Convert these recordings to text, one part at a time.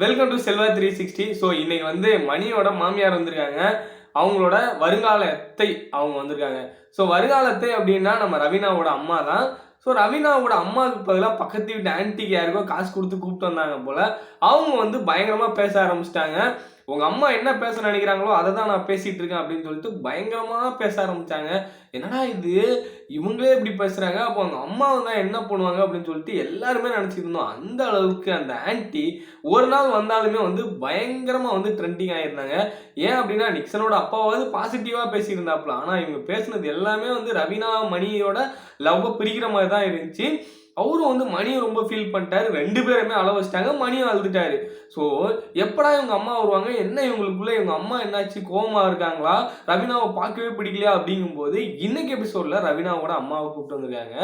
Welcome to Selva three sixty so இன்னைக்கு வந்து மணியோட மாமியார் வந்திருக்காங்க. அவங்களோட வருங்காலத்தை அவங்க வந்திருக்காங்க. ஸோ வருங்காலத்தை அப்படின்னா நம்ம ரவீனாவோட அம்மா தான் ஸோ ரவீனாவோட அம்மாவுக்கு பதிலாக பக்கத்து வீட்டு ஆன்ட்டிக்கு யாருக்கோ காசு கொடுத்து கூப்பிட்டு வந்தாங்க போல. அவங்க வந்து பயங்கரமாக பேச ஆரம்பிச்சிட்டாங்க. உங்க அம்மா என்ன பேச நினைக்கிறாங்களோ அதை தான் நான் பேசிட்டு இருக்கேன் அப்படின்னு சொல்லிட்டு பயங்கரமா பேச ஆரம்பிச்சாங்க. என்னடா இது? இவங்களே இப்படி பேசுறாங்க. அப்போ அவங்க அம்மா தான் என்ன பண்ணுவாங்க அப்படின்னு சொல்லிட்டு எல்லாருமே நினச்சிட்டு இருந்தோம். அந்த அளவுக்கு அந்த ஆன்ட்டி ஒரு நாள் வந்தாலுமே வந்து பயங்கரமா வந்து ட்ரெண்டிங் ஆயிருந்தாங்க. ஏன் அப்படின்னா நிக்சனோட அப்பாவாவது பாசிட்டிவா பேசியிருந்தாப்புல. ஆனா இவங்க பேசுனது எல்லாமே வந்து ரவீனா மணியோட லவ்வை பிரிக்கிற மாதிரி தான் இருந்துச்சு. அவரும் வந்து மணியை ரொம்ப ஃபீல் பண்ணிட்டாரு. ரெண்டு பேருமே அள வச்சிட்டாங்க. மணியும் அழுதுட்டாரு. ஸோ எப்படா இவங்க அம்மா வருவாங்க? என்ன இவங்களுக்குள்ள? இவங்க அம்மா என்னாச்சு? கோவமா இருக்காங்களா? ரவினாவை பார்க்கவே பிடிக்கலையா? அப்படிங்கும்போது இன்னைக்கு எபிசோட்ல ரவீனாவோட அம்மாவை கூப்பிட்டு வந்திருக்காங்க.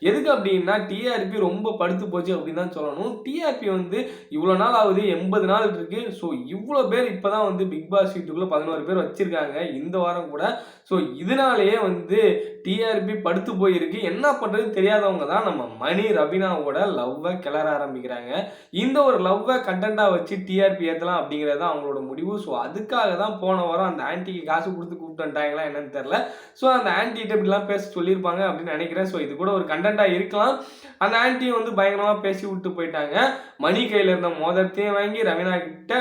எதுக்கு அப்படின்னா டிஆர்பி ரொம்ப படுத்து போச்சு அப்படின்னு தான் சொல்லணும். டிஆர்பி வந்து இவ்வளோ நாள் ஆகுது. எண்பது நாள் இருக்கு. ஸோ இவ்வளோ பேர் இப்போதான் வந்து பிக் பாஸ் வீட்டுக்குள்ள பதினோரு பேர் வச்சிருக்காங்க. இந்த வாரம் கூட. ஸோ இதனாலேயே வந்து டிஆர்பி படுத்து போயிருக்கு. என்ன பண்ணுறது தெரியாதவங்க தான் நம்ம மணி ரவீனாவோட லவ்வை கிளற ஆரம்பிக்கிறாங்க. இந்த ஒரு லவ்வை கண்டென்ட்டாக வச்சு டிஆர்பி ஏற்றலாம் அப்படிங்கிறது தான் அவங்களோட முடிவு. ஸோ அதுக்காக தான் போன வாரம் அந்த ஆன்ட்டிக்கு காசு கொடுத்து கூப்பிட்டு வந்துட்டாங்களா என்னன்னு தெரில ஸோ அந்த ஆன்ட்டிகிட்ட இப்படிலாம் பேச சொல்லியிருப்பாங்க அப்படின்னு நினைக்கிறேன். ஸோ இது கூட ஒரு கண்டென்ட்டாக இருக்கலாம். அந்த ஆன்ட்டியும் வந்து பயங்கரமாக பேசி விட்டு போயிட்டாங்க. மணி கையில் இருந்த மோதிரத்தையும் வாங்கி ரவீனா கிட்ட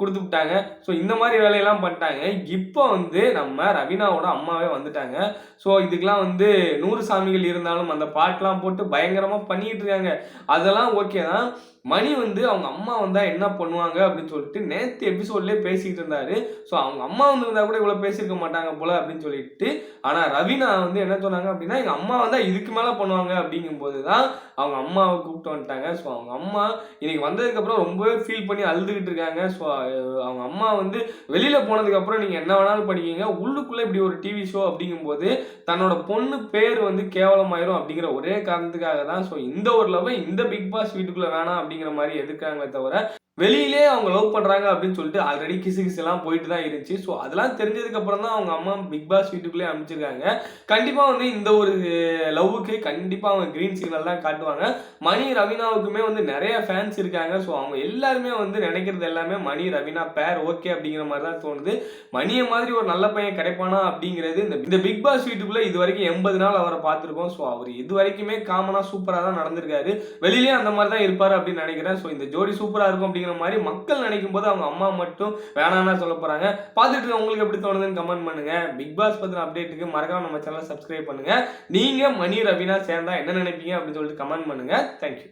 கொடுத்து விட்டாங்க. ஸோ இந்த மாதிரி வேலையெல்லாம் பண்ணிட்டாங்க. இப்போ வந்து நம்ம ரவீனாவோட அம்மாவே வந்துட்டாங்க. ஸோ இதுக்கெல்லாம் வந்து நூறு சாமிகள் இருந்தாலும் அந்த பாட்டெலாம் போட்டு பயங்கரமாக பண்ணிகிட்டு இருக்காங்க. அதெல்லாம் ஓகே தான். மணி வந்து அவங்க அம்மா வந்தால் என்ன பண்ணுவாங்க அப்படின்னு சொல்லிட்டு நேற்று எபிசோட்லேயே பேசிக்கிட்டு இருந்தாரு. ஸோ அவங்க அம்மா வந்திருந்தா கூட இவ்வளோ பேசியிருக்க மாட்டாங்க போல அப்படின்னு சொல்லிட்டு ஆனால் ரவினா வந்து என்ன சொன்னாங்க அப்படின்னா எங்கள் அம்மா வந்தால் இதுக்கு மேலே பண்ணுவாங்க அப்படிங்கும்போது தான் அவங்க அம்மாவை கூப்பிட்டு வந்துட்டாங்க. ஸோ அவங்க அம்மா இன்னைக்கு வந்ததுக்கப்புறம் ரொம்பவே ஃபீல் பண்ணி அழுதுகிட்டு இருக்காங்க. ஸோ அவங்க அம்மா வந்து வெளியில் போனதுக்கப்புறம் நீங்கள் என்ன வேணாலும் பண்ணிக்கிங்க. உள்ளுக்குள்ளே இப்படி ஒரு டிவி ஷோ அப்படிங்கும்போது தன்னோட பொண்ணு பேர் வந்து கேவலமாயிரும் அப்படிங்கிற ஒரே காரணத்துக்காக தான். ஸோ இந்த ஒரு லவ் இந்த பிக் பாஸ் வீட்டுக்குள்ளே வேணாம் அப்படிங்கிற மாதிரி எதுக்காங்களே தவிர வெளியிலே அவங்க லவ் பண்ணுறாங்க அப்படின்னு சொல்லிட்டு ஆல்ரெடி கிசு கிசு எல்லாம் போயிட்டு தான் இருந்துச்சு. ஸோ அதெல்லாம் தெரிஞ்சதுக்கப்புறம் தான் அவங்க அம்மா பிக் பாஸ் வீட்டுக்குள்ளே அமைச்சிருக்காங்க கண்டிப்பாக வந்து இந்த ஒரு eh, லவ்வுக்கு கண்டிப்பாக அவங்க க்ரீன் சிக்னல் தான் காட்டுவாங்க. மணி ரவீனாவுக்குமே வந்து நிறைய ஃபேன்ஸ் இருக்காங்க. ஸோ அவங்க எல்லாருமே வந்து நினைக்கிறது எல்லாமே மணி ரவீனா பேர் ஓகே அப்படிங்கிற மாதிரி தான் தோணுது. மணியை மாதிரி ஒரு நல்ல பையன் கிடைப்பானா அப்படிங்கிறது இந்த இந்த பிக் பாஸ் வீட்டுக்குள்ளே இது வரைக்கும் எண்பது நாள் அவரை பார்த்துருக்கோம். ஸோ அவர் இது வரைக்குமே காமனாக சூப்பராக தான் நடந்திருக்காரு. வெளியிலேயே அந்த மாதிரி தான் இருப்பார் அப்படின்னு நினைக்கிறேன். ஸோ இந்த ஜோடி சூப்பராக இருக்கும் அப்படிங்கிற மாதிரி மக்கள் நினைக்கும் போது அவங்க அம்மா மட்டும் வேணாம்னா சொல்ல போகிறாங்க பார்த்துட்டு உங்களுக்கு எப்படி தோணுதுன்னு கமெண்ட் பண்ணுங்க. பிக் பாஸ் பற்றின அப்டேட்டுக்கு மறக்காம நம்ம சேனலை சப்ஸ்கிரைப் பண்ணுங்க. நீங்க மணி ரவினா சேர்ந்தா என்ன நினைப்பீங்க அப்படின்னு சொல்லிட்டு கமெண்ட் பண்ணுங்க. தேங்க்யூ